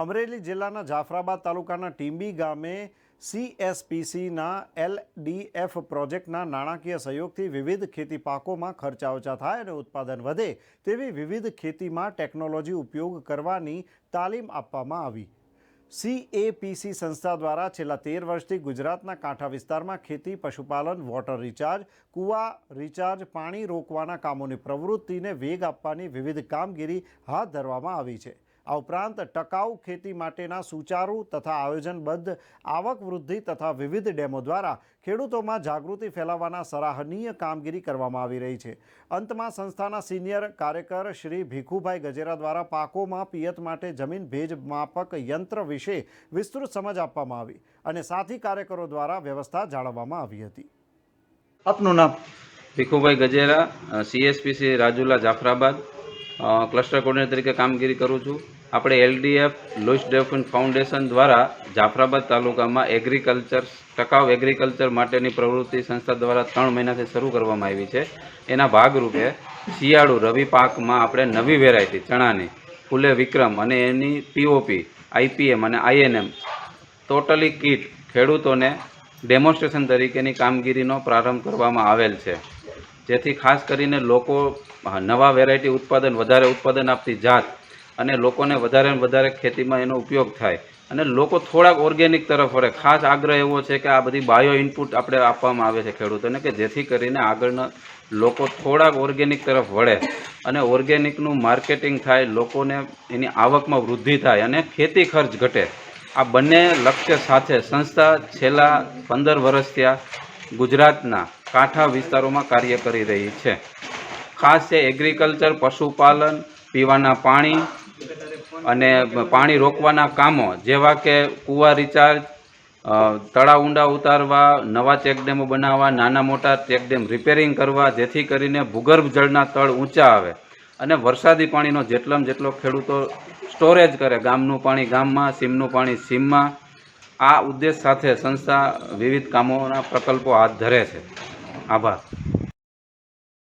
અમરેલી જિલ્લાના જાફરાબાદ તાલુકાના ટીંબી ગામે સીએસપીસીના એલડીએફ પ્રોજેક્ટના નાણાકીય સહયોગથી વિવિધ ખેતી પાકોમાં ખર્ચા ઓછા થાય અને ઉત્પાદન વધે તેવી વિવિધ ખેતીમાં ટેકનોલોજી ઉપયોગ કરવાની તાલીમ આપવામાં આવી. સીએપીસી સંસ્થા દ્વારા છેલ્લા તેર વર્ષથી ગુજરાતના કાંઠા વિસ્તારમાં ખેતી, પશુપાલન, વોટર રિચાર્જ, કૂવા રિચાર્જ, પાણી રોકવાના કામોની પ્રવૃત્તિને વેગ આપવાની વિવિધ કામગીરી હાથ ધરવામાં આવી છે. આ ઉપરાંત ટકાઉ ખેતી માટેના સુચારુ તથા આયોજનબદ્ધ આવક વૃદ્ધિ તથા વિવિધ ડેમો દ્વારા ખેડૂતોમાં જાગૃતિ ફેલાવવાના સરાહનીય કામગીરી કરવામાં આવી રહી છે. અંતમાં સંસ્થાના સિનિયર કાર્યકર શ્રી ભીખુભાઈ ગજેરા દ્વારા પાકોમાં પિયત માટે જમીન ભેજ માપક યંત્ર વિશે વિસ્તૃત સમજ આપવામાં આવી અને સાથી કાર્યકરો દ્વારા વ્યવસ્થા જાળવવામાં આવી હતી. આપનું નામ? Bhikhubhai Gajera CSPC Rajula Jafrabad. Cluster coordinator તરીકે કામગીરી કરું છું. આપણે એલડીએફ, લોઇસ ડેફન ફાઉન્ડેશન દ્વારા જાફરાબાદ તાલુકામાં એગ્રીકલ્ચર ટકાઉ એગ્રીકલ્ચર માટેની પ્રવૃત્તિ સંસ્થા દ્વારા ત્રણ મહિનાથી શરૂ કરવામાં આવી છે. એના ભાગરૂપે શિયાળુ રવિ પાકમાં આપણે નવી વેરાયટી ચણાની, ફૂલે વિક્રમ અને એની પીઓપી આઈપીએમ અને આઈએનએમ ટોટલી કીટ ખેડૂતોને ડેમોન્સ્ટ્રેશન તરીકેની કામગીરીનો પ્રારંભ કરવામાં આવેલ છે. જેથી ખાસ કરીને લોકો નવા વેરાયટી ઉત્પાદન, વધારે ઉત્પાદન આપતી જાત અને લોકોને વધારે વધારે ખેતીમાં એનો ઉપયોગ થાય. અને લોકો થોડાક ઓર્ગેનિક તરફ વળે. ખાસ આગ્રહ એવો છે કે આ બધી બાયો ઇનપુટ આપણે આપવામાં આવે છે ખેડૂતોને કે જેથી કરીને આગળના લોકો થોડાક ઓર્ગેનિક તરફ વળે. અને ઓર્ગેનિકનું માર્કેટિંગ થાય, લોકોને એની આવકમાં વૃદ્ધિ થાય અને ખેતી ખર્ચ ઘટે. આ બંને લક્ષ્ય સાથે સંસ્થા છેલ્લા પંદર વર્ષથી આ ગુજરાતના કાંઠા વિસ્તારોમાં કાર્ય કરી રહી છે. ખાસ છે એગ્રીકલ્ચર પશુપાલન, પીવાના પાણી અને પાણી રોકવાના કામો, જેવા કે કૂવા રિચાર્જ તળાવ ઊંડા ઉતારવા, નવા ચેકડેમો બનાવવા, નાના મોટા ચેકડેમ રિપેરિંગ કરવા, જેથી કરીને ભૂગર્ભ જળના તળ ઊંચા આવે. અને વરસાદી પાણીનો જેટલામાં જેટલો ખેડૂતો સ્ટોરેજ કરે, ગામનું પાણી ગામમાં, સીમનું પાણી સીમમાં, આ ઉદ્દેશ સાથે સંસ્થા વિવિધ કામોના પ્રકલ્પો હાથ ધરે છે. આભાર.